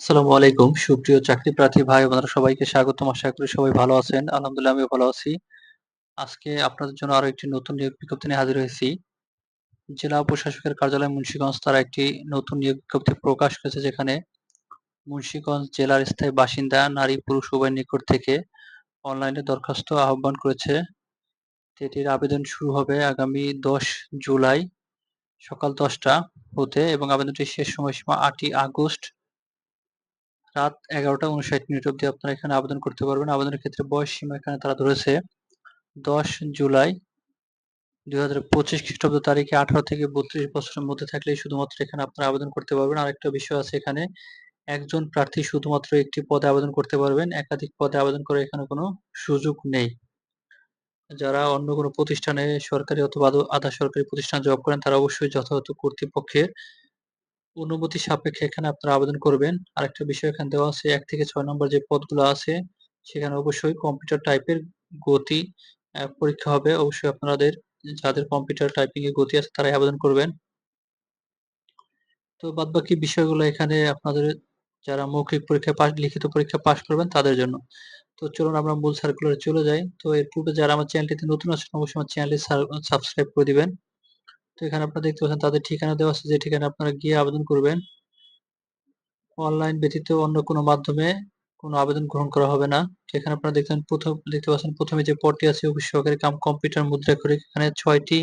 আসসালামু আলাইকুম। সুপ্রিয় চাকরি প্রার্থী ভাই বোনেরা, সবাইকে স্বাগতম। আশা করি সবাই ভালো আছেন। আলহামদুলিল্লাহ, আমিও ভালো আছি। আজকে আপনাদের জন্য আরও একটি নতুন নিয়োগ বিজ্ঞপ্তি নিয়ে হাজির হয়েছি। জেলা প্রশাসকের কার্যালয় মুন্সিগঞ্জ তারা একটি নতুন নিয়োগ বিজ্ঞপ্তি প্রকাশ করেছে, যেখানে মুন্সিগঞ্জ জেলার স্থায়ী বাসিন্দা, নারী, পুরুষ উভয়ের নিকট থেকে অনলাইনে দরখাস্ত আহ্বান করেছে। এটির আবেদন শুরু হবে আগামী ১০ জুলাই সকাল ১০টা হতে এবং আবেদনটির শেষ সময়সীমা আটই আগস্ট রাত ১১টা ৫৯ মিনিট অবধি আপনারা এখানে আবেদন করতে পারবেন। আবেদনের ক্ষেত্রে বয়স সীমা এখানে তারা ধরেছে ১০ জুলাই ২০২৫ খ্রিস্টাব্দ তারিখে ১৮ থেকে ৩২ বছরের মধ্যে থাকলে শুধুমাত্র এখানে আপনারা আবেদন করতে পারবেন। আরেকটা বিষয় আছে এখানে, একজন প্রার্থী শুধুমাত্র একটি পদে আবেদন করতে পারবেন। একাধিক পদে আবেদন করার এখানে কোনো সুযোগ নেই। যারা অন্য কোনো প্রতিষ্ঠানে সরকারি অথবা আধা সরকারি প্রতিষ্ঠানে জব করেন তারা অবশ্যই যথাযথ কর্তৃপক্ষের অনুমতি সাপেক্ষে এখানে আপনারা আবেদন করবেন। আরেকটা বিষয় এখানে দেওয়া আছে, এক থেকে ছয় নম্বর যে পদগুলো আছে, সেখানে অবশ্যই কম্পিউটার টাইপের গতি পরীক্ষা হবে। অবশ্যই আপনাদের যাদের কম্পিউটার টাইপিং এ গতি আছে তারাই আবেদন করবেন। তো বাদ বাকি বিষয়গুলো এখানে আপনাদের যারা মৌখিক পরীক্ষায় পাশ, লিখিত পরীক্ষা পাশ করবেন তাদের জন্য। তো চলুন আমরা মূল সার্কুলারে চলে যাই। তো এর পূর্বে যারা আমার চ্যানেলটিতে নতুন আছেন, অবশ্যই আমার চ্যানেলটি সাবস্ক্রাইব করে দিবেন। তো এখানে আপনারা দেখতে পাচ্ছেন তাদের ঠিকানা দেওয়া আছে, যে ঠিকানা আপনারা গিয়ে আবেদন করবেন। অনলাইন ব্যতীত অন্য কোনো মাধ্যমে কোনো আবেদন গ্রহণ করা হবে না। এখানে আপনারা দেখছেন প্রথম, দেখতে পাচ্ছেন প্রথমে যে পদটি আছে, অফিস সহকারী কাম কম্পিউটার মুদ্রা করে এখানে ছয়টি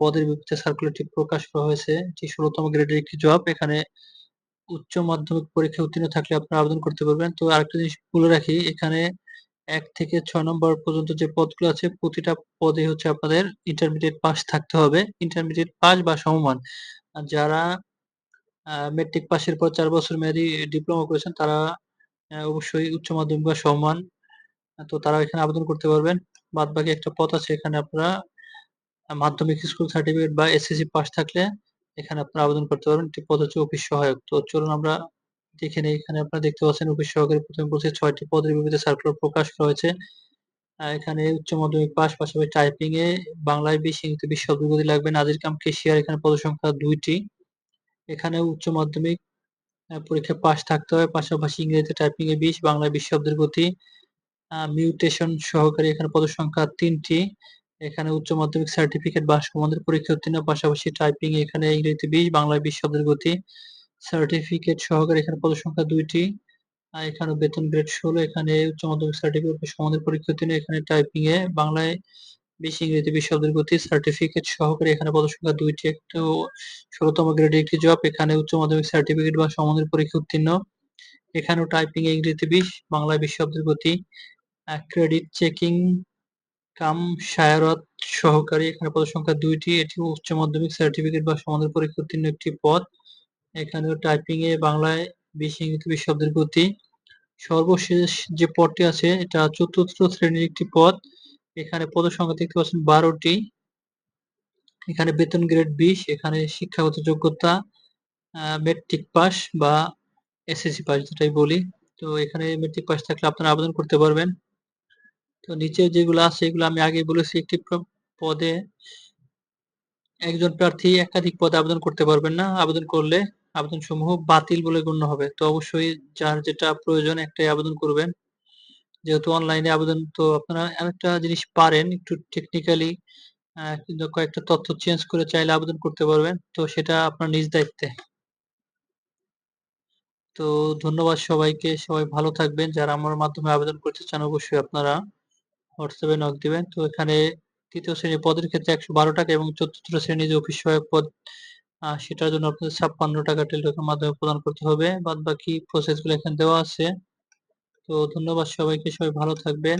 পদের বিপরীতে সার্কুলারটি প্রকাশ করা হয়েছে। এটি ১৬ তম গ্রেডের একটি জব। এখানে উচ্চ মাধ্যমিক পরীক্ষা উত্তীর্ণ থাকলে আপনারা আবেদন করতে পারবেন। তো আরেকটা জিনিস বলে রাখি, এখানে ১ থেকে ছয় নম্বর পর্যন্ত যে পদগুলো আছে, প্রতিটা পদে হচ্ছে আপনাদের ইন্টারমিডিয়েট পাস থাকতে হবে। ইন্টারমিডিয়েট পাস বা সমমান। যারা মেট্রিক পাসের পর চার বছর মেয়াদি ডিপ্লোমা করেছেন, তারা অবশ্যই উচ্চ মাধ্যমিক বা সমমান তো তারা এখানে আবেদন করতে পারবেন। বাদবাকি একটা পথ আছে, এখানে আপনারা মাধ্যমিক স্কুল সার্টিফিকেট বা এসএসসি পাস থাকলে এখানে আপনারা আবেদন করতে পারবেন। একটি পদ হচ্ছে অফিস সহায়ক। তো চলুন আমরা দেখে নেই। এখানে আপনারা দেখতে পাচ্ছেন অফিস সহকারী ১ম এ বলছে ৬ টি পদের বিপরীতে সার্কুলার প্রকাশ করা হয়েছে। এখানে উচ্চ মাধ্যমিক পাস পাশাপাশি টাইপিং এ বাংলায় ২০, ইংরেজিতে ২০ শব্দ লাগবে। নাজির কাম কেশিয়ার এখানে পদসংখ্যা ২ টি। এখানে উচ্চ মাধ্যমিক পরীক্ষায় পাস থাকতে হবে। পাশাপাশি ইংরেজিতে টাইপিং এ ২০, বাংলায় ২০ শব্দের গতি। মিউটেশন সহকারী এখানে পদসংখ্যা ৩ টি। এখানে উচ্চ মাধ্যমিক সার্টিফিকেট বা সমমানের পরীক্ষায় উত্তীর্ণ পাশাপাশি টাইপিং এখানে ইংরেজিতে ২০, বাংলায় ২০ শব্দের গতি। সার্টিফিকেট সহকারী এখানে পদসংখ্যা ২ টি। আ এখানে বেতন গ্রেড ১৬ এখানে উচ্চ মাধ্যমিক সার্টিফিকেট বা সমমানের পরীক্ষায় উত্তীর্ণ এখানে টাইপিং এ বাংলায় ২০, ইংরেজি ২০ শব্দের গতি। সার্টিফিকেট সহকারী এখানে পদসংখ্যা ২ টি। একটু ১৬ তম গ্রেডের একটি জব। এখানে উচ্চ মাধ্যমিক সার্টিফিকেট বা সমমানের পরীক্ষায় উত্তীর্ণ। এখানেও টাইপিং এ ইংরেজিতে ২০, বাংলায় ২০ শব্দের গতি। ক্রেডিট চেকিং কাম শায়রত সহকারী এখানে পদসংখ্যা ২ টি। এটিও উচ্চ মাধ্যমিক সার্টিফিকেট বা সমমানের পরীক্ষায় উত্তীর্ণ একটি পদ। এখানেও টাইপিং এ বাংলায় ২০, ইংরেজিতে ২০ শব্দের গতি। সর্বশেষ যে পদটি আছে এটা চতুর্থ শ্রেণির একটি পদ। এখানে পদের সংখ্যা দেখতে পাচ্ছেন বারোটি এখানে বেতন গ্রেড ২০ এখানে শিক্ষাগত যোগ্যতা মেট্রিক পাস বা এসএসসি পাস যেটাই বলি। তো এখানে মেট্রিক পাস থাকলে আপনারা আবেদন করতে পারবেন। তো নিচে যেগুলো আছে এগুলো আমি আগে বলেছি একটি পদে একজন প্রার্থী একাধিক পদে আবেদন করতে পারবেন না। আবেদন করলে আবেদনসমূহ বাতিল বলে গণ্য হবে। তো অবশ্যই যার যেটা প্রয়োজন একটাই আবেদন করবেন। যেহেতু অনলাইনে আবেদন, তো আপনারা একটা জিনিস পারেন, একটু টেকনিক্যালি কয়েকটা তথ্য চেঞ্জ করে চাইলে আবেদন করতে পারবেন। তো সেটা আপনার নিজ দায়িত্বে। তো ধন্যবাদ সবাইকে। সবাই ভালো থাকবেন। যারা আমার মাধ্যমে আবেদন করতে চান অবশ্যই আপনারা হোয়াটসঅ্যাপে নক দিবেন। তো এখানে তৃতীয় শ্রেণির পদের ক্ষেত্রে ৳১১ এবং চতুর্থ শ্রেণির যে অফিস সহায়ক পদ আ সেটার জন্য আপনাদের ৳৫৬ টেলিটকের মাধ্যমে প্রদান করতে হবে। বাদ বাকি প্রসেসগুলো এখানে দেওয়া আছে। তো ধন্যবাদ সবাইকে। সবাই ভালো থাকবেন।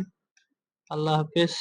আল্লাহ হাফেজ।